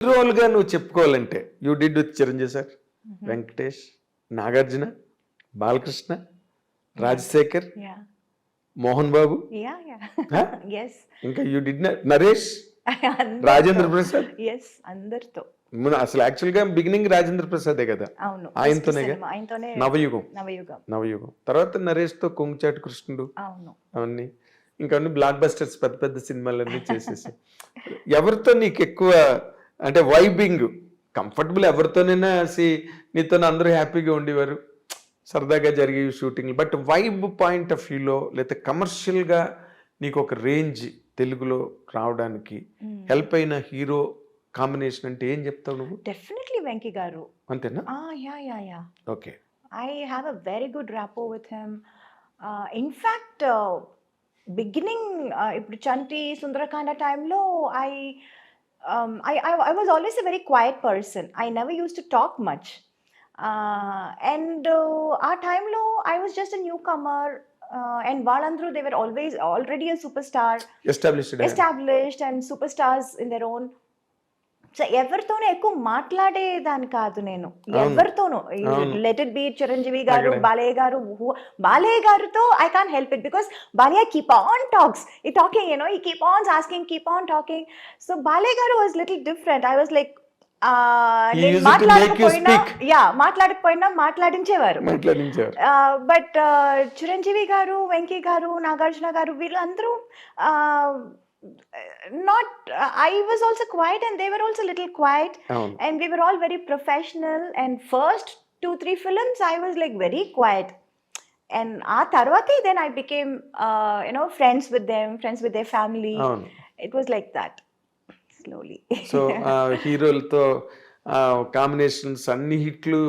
రోల్గా నువ్వు చెప్పుకోవాలంటే. You did with Chiranjeevi sir Venkatesh Nagarjuna Balakrishna Rajasekhar Mohan Babu ఇంకా you did Naresh Rajendra Prasad అందరితో అసలు యాక్చువల్గా బిగినింగ్ రాజేంద్ర ప్రసాదే కదా? ఆయనతోనే నవయుగం. నవయుగం. నవయుగం. తర్వాత నరేష్తో కొంగుచాటు కృష్ణుడు. అవును. అవన్నీ. ఇంకా బ్లాక్ బస్టర్స్ పెద్ద పెద్ద సినిమాలన్నీ చేసేసి. ఎవరితో నీకు ఎక్కువ అంటే వైబింగ్ కంఫర్టబుల్ ఎవరితోనైనా సి నీతో అందరూ హ్యాపీగా ఉండేవారు. సరదాగా జరిగే shooting but vibe point of వ్యూలో లేకపోతే కమర్షియల్గా నీకు ఒక రేంజ్ తెలుగులో రావడానికి Hmm. హెల్ప్ అయిన హీరో కాంబినేషన్ అంటే ఏం చెప్తావు నువ్వు? డెఫినెట్లీ వెంకీ గారు. అంతేనా? ఆ yeah yeah yeah. Okay. Good rapport with him. Uh, in fact, uh, beginning uh, ఇప్పుడు చంటి సుందరకాండ టైంలో I um, I, I, I, was always a very quiet person. I never used to talk much. Uh, and uh, our time low, I was just a newcomer. Uh, and Valandru, they were always already a superstar. Established. Established and superstars in their own ఎవరితోనూ ఎక్కువ మాట్లాడేదాన్ని కాదు నేను. ఎవరితోనూ. Let it be Chiranjeevi గారు. బాలయ్య గారు బాలయ్య గారితో I can help it because Balayya keep on talks he talking you know he keep on asking keep on talking so Balayya garu was little different I was like మాట్లాడకపోయినా. Yeah మాట్లాడకపోయినా మాట్లాడించేవారు but Chiranjeevi garu Venky గారు నాగార్జున గారు వీళ్ళందరూ not I was also quiet and they were also little quiet అవును and we were all very professional and first two three films i was like very quiet and తర్వాతే then i became uh, you know friends with them friends with their family అవును it was like that slowly so హీరోలతో combinations అన్ని హిట్లు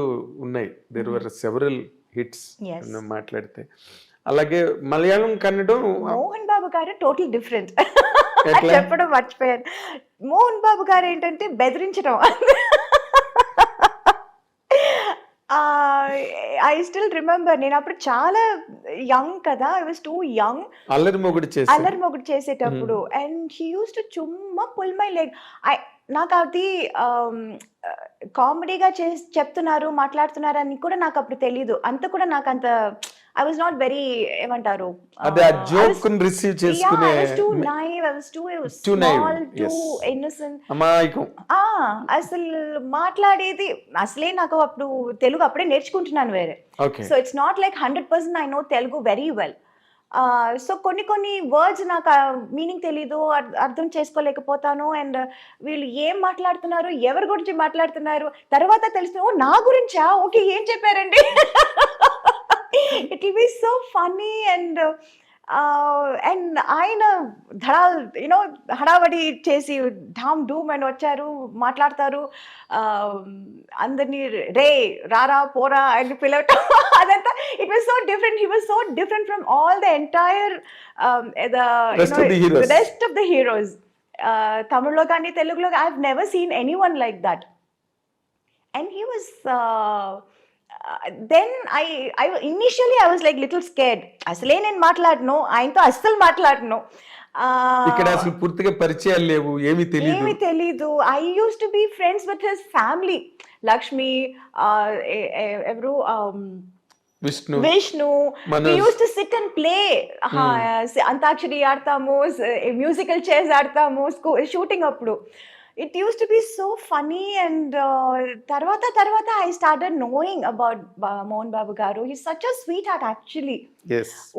ఉన్నాయి there were several hits. మాట్లాడితే అలాగే మలయాళం కన్నడం మోహన్ గారు total different? చెప్పడం మర్చిపోయాను. మోహన్ బాబు గారు ఏంటంటే బెదిరించడం. ఐ స్టిల్ రిమెంబర్ నేను అప్పుడు చాలా యంగ్ కదా. ఐ వాస్ టూ యంగ్ అల్లరి మొగుడు చేసి. అల్లరి మొగుడు చేసేటప్పుడు. అండ్ హీ యూస్ టు చుమ్మా పుల్ మై లెగ్ ఐ నాకు అది కామెడీగా చే చెప్తున్నారు మాట్లాడుతున్నారు అని కూడా నాకు అప్పుడు తెలీదు. అంత కూడా నాకు అంత ఐ వాజ్ నాట్ వెరీ ఏమంటారు అదే ఆ జోక్ రిసీవ్ చేసుకునే too naive I too too yes. Innocent అమాయకం. ఆ అసలు మాట్లాడేది అసలే నాకు అప్పుడు తెలుగు అప్పుడే నేర్చుకుంటున్నాను వేరే. So it's not like hundred percent I know Telugu very well so కొన్ని కొన్ని వర్డ్స్ నాకు మీనింగ్ తెలీదు అర్- అర్థం చేసుకోలేకపోతాను అండ్ వీళ్ళు ఏం మాట్లాడుతున్నారు ఎవరి గురించి మాట్లాడుతున్నారు తర్వాత తెలుసు ఓ నా గురించా? ఓకే ఏం చెప్పారండి? It will be so funny and and ఆయన ధడా యూనో హడావడి చేసి ఢామ్ డూమ్ అని వచ్చారు మాట్లాడతారు uh, అందరినీ రే రారా పోరా అని పిలవటం అదంతా it was so different he was so different from all the entire Rest of the heroes. Rest of the heroes తమిళ్ళో కానీ తెలుగులో I have never seen any one like that and he was then I I initially I was like little scared అసలే నేను మాట్లాడను ఆయనతో అస్సలు మాట్లాడను. ఇక్కడ అసలు పూర్తిగా పరిచయాలు లేవు ఏమీ తెలియదు ఏమి తెలీదు. I used to be friends with his family Lakshmi ఎవరు Vishnu Vishnu. Used to sit and play antakshari ఆడతాము మ్యూజికల్ చైర్స్ ఆడతాము షూటింగ్ అప్పుడు. It used to be so funny and తర్వాత తర్వాత I started knowing about Mohan Babu garu. He such a sweet heart actually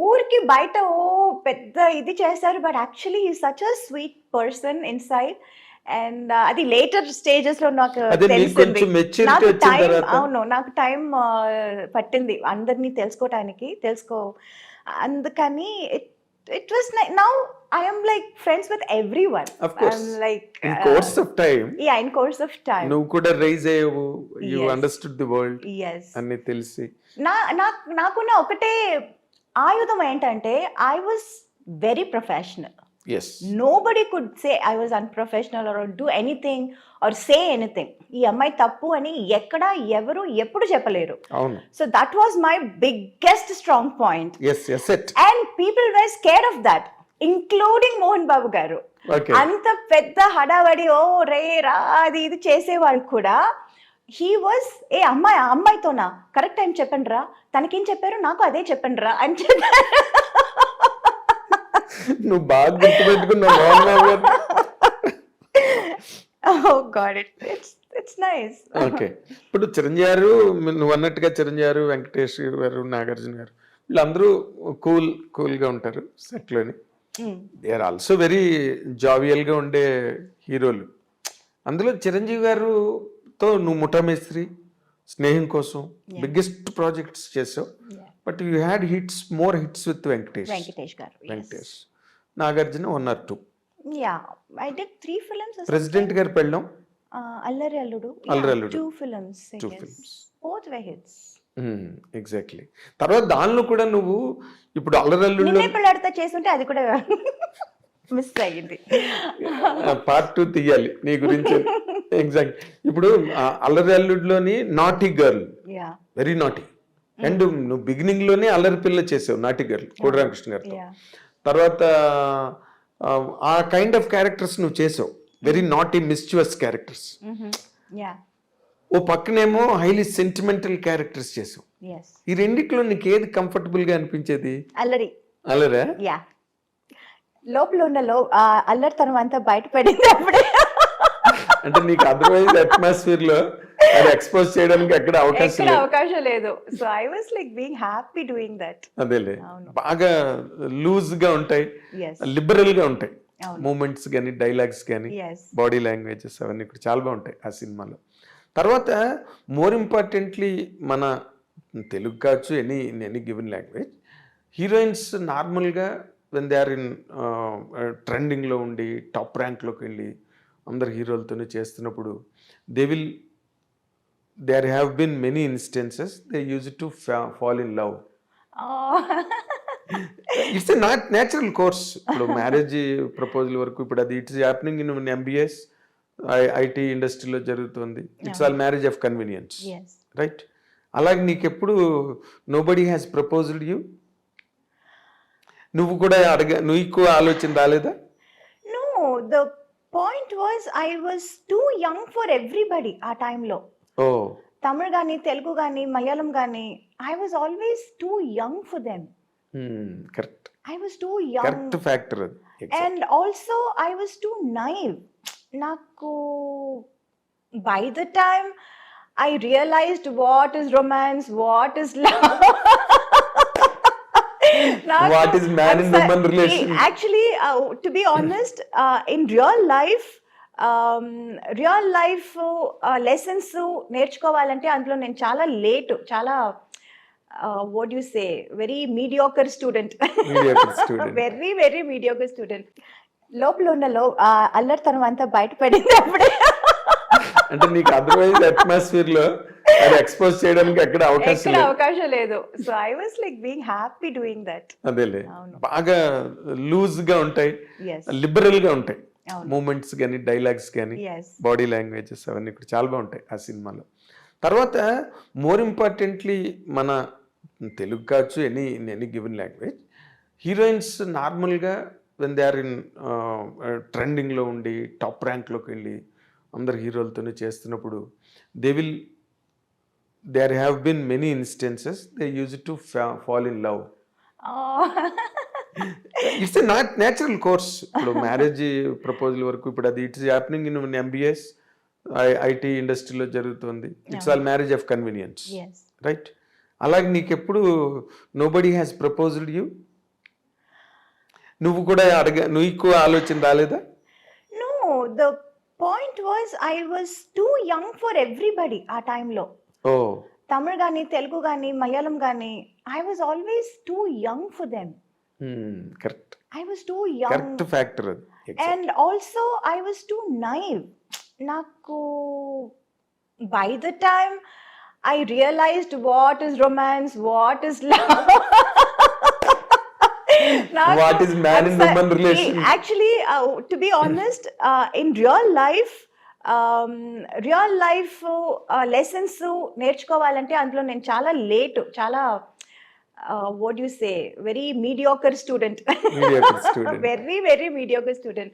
ఊరికి బయట ఓ పెద్ద ఇది చేస్తారు but actually he such a sweet person inside and uh, అది లేటర్ స్టేజెస్లో నాకు తెలిసింది. నాకు టైం అవును నాకు టైం పట్టింది అందరినీ తెలుసుకోవటానికి తెలుసుకో. అందుకని it it was now I'm like friends with every one Of course. Like in course of time yeah in course of time నువ్వు కూడా రైజ్ అయ్యావు. You Yes. Understood the world yes అన్ని తెలిసి. నా నాకు నాకున్న ఒకటే ఆయుధం ఏంటంటే I was very professional yes nobody could say I was unprofessional or do anything or say anything ఈ అమ్మాయి తప్పు అని ఎక్కడ ఎవరు ఎప్పుడు చెప్పలేరు. So that was my biggest strong point and people were scare of that including Mohan Babu garu. అంత పెద్ద హడావడి ఓ రే రా అది ఇది చేసేవాళ్ళు కూడా. హీ వాజ్ ఏ అమ్మాయి అమ్మాయితోనా? కరెక్ట్ టైం చెప్పండి రా. తనకేం చెప్పారు నాకు అదే చెప్పండి రా అని చెప్పారు. నువ్వు బాగా గుర్తుపెట్టుకున్నావు Mohan Babu garu oh god it it's it's nice okay ఇప్పుడు చిరంజీవి గారు నువ్వు అన్నట్టుగా చిరంజీవి గారు వెంకటేష్ గారు నాగార్జున గారు వీళ్ళందరూ కూల్ కూల్గా ఉంటారు సెట్లోని. దే ఆర్ ఆల్సో వెరీ జావియల్గా ఉండే హీరోలు. అందులో చిరంజీవి గారుతో నువ్వు ముఠామేస్త్రి స్నేహం కోసం బిగ్గెస్ట్ ప్రాజెక్ట్స్ చేసావు. But you had hits more hits with Venkatesh Venkatesh garu Venkatesh Nagarjuna one or two yeah I did three films President garu Pellam. Allari Alludu. Allari Alludu. Two films Two films. Both way hits exactly తర్వాత దానిలో కూడా నువ్వు ఇప్పుడు అల్లరల్లుల్లో నిన్నే పెళ్ళాడితే చేస్తుంటే అది కూడా miss అయ్యింది. పార్ట్ టూ తీయాలి. నీ గురించి ఎగ్జాక్ట్ ఇప్పుడు అల్లరి అల్లుడిలోని naughty girl very naughty and నువ్వు బిగినింగ్లోనే అల్లరి పిల్ల చేసావు నాటి గర్ల్ కోడి రామకృష్ణ గారితో. తర్వాత ఆ, కైండ్ ఆఫ్ క్యారెక్టర్స్ నువ్వు చేసావు. వెరీ నాటీ మిస్చువస్ క్యారెక్టర్స్ ఓ పక్కనేమో హైలీ సెంటిమెంటల్ క్యారెక్టర్స్ చేసావు. ఈ రెండిట్లో నీకు ఏది కంఫర్టబుల్గా అనిపించేది? అల్లరి. అల్లరా? లోపల ఉన్న లో ఆ అల్లరితనం అంతా బయటపడింది అప్పుడే. అంటే నీకు అదర్వైజ్ అట్మాస్ఫియర్లో అది ఎక్స్పోజ్ చేయడానికి అక్కడ అవకాశం ఎక్కడ లేదు. అవకాశం లేదు. So I was like being happy doing that అదేలే. బాగా లూజ్గా ఉంటాయి. లిబరల్గా ఉంటాయి. మూమెంట్స్ కానీ డైలాగ్స్ కానీ బాడీ లాంగ్వేజెస్ అవన్నీ కూడా చాలా బాగుంటాయి ఆ సినిమాలో. తర్వాత మోర్ ఇంపార్టెంట్లీ మన తెలుగు కావచ్చు any any given language heroines నార్మల్గా వెన్ దే ఆర్ ఇన్ ట్రెండింగ్లో ఉండి టాప్ ర్యాంక్లోకి వెళ్ళి అందరు హీరోలతోనే చేస్తున్నప్పుడు they will there have been many instances they use to fall in love it's not natural course ఇప్పుడు మ్యారేజ్ ప్రపోజల్ వరకు ఇప్పుడు అది it's happening in MBS IT ఇండస్ట్రీలో జరుగుతుంది. It's all marriage of convenience right అలాగే నీకు ఎప్పుడు nobody has proposed you నువ్వు కూడా అడగ నీకు ఆలోచన రాలేదా? No the point was I was too young for everybody ఆ టైంలో ఓ. తమిళ్ కానీ తెలుగు కానీ మలయాళం కానీ I was always too young for them correct I was too correct young factor అది. Exact. And also I was too naive నాకు by the time I realized what is romance what is love What is man and woman relation? Actually to be honest in real life real life lessons నేర్చుకోవాలంటే అందులో నేను చాలా late చాలా what you say very mediocre student Mediocre student. Very very mediocre student లోపల ఉన్న లో అల్లరితనం అంతా బయటపడింది అప్పుడే. అంటే నీకు అదర్వైజ్ అట్మాస్ఫియర్లో? అది ఎక్స్పోజ్ చేయడానికి అక్కడ అవకాశం ఎక్కడ లేదు. అవకాశం లేదు. So I was like being happy doing that అదేలే. బాగా లూజ్గా ఉంటాయి. లిబరల్గా ఉంటాయి. మూమెంట్స్ కానీ డైలాగ్స్ కానీ బాడీ లాంగ్వేజెస్ అవన్నీ కూడా చాలా బాగుంటాయి ఆ సినిమాలో. తర్వాత మోర్ ఇంపార్టెంట్లీ మన తెలుగు కావచ్చు any any given language heroines నార్మల్గా వెన్ దే ఆర్ ఇన్ ట్రెండింగ్లో ఉండి టాప్ ర్యాంక్లోకి వెళ్ళి అందరు హీరోలతోనే చేస్తున్నప్పుడు they will there have been many instances they use to fall in love it's a not natural course ఇప్పుడు మ్యారేజ్ ప్రపోజల్ వరకు ఇప్పుడు అది it's happening in MBS IT ఇండస్ట్రీలో జరుగుతుంది. It's all marriage of convenience right అలాగే నీకు ఎప్పుడు nobody has proposed you నువ్వు కూడా అడగ నీకు ఆలోచన రాలేదా? No the point was I was too young for everybody ఆ టైంలో ఓ. తమిళ్ కానీ తెలుగు కానీ మలయాళం కానీ I was always too young for them correct I was too correct young factor అది. Exact. And also I was too naive నాకు by the time I realized what is romance what is love What is man and woman relation? Actually to be honest in real life real life lessons నేర్చుకోవాలంటే అందులో నేను చాలా late చాలా what you say very mediocre student Mediocre student. Very very mediocre student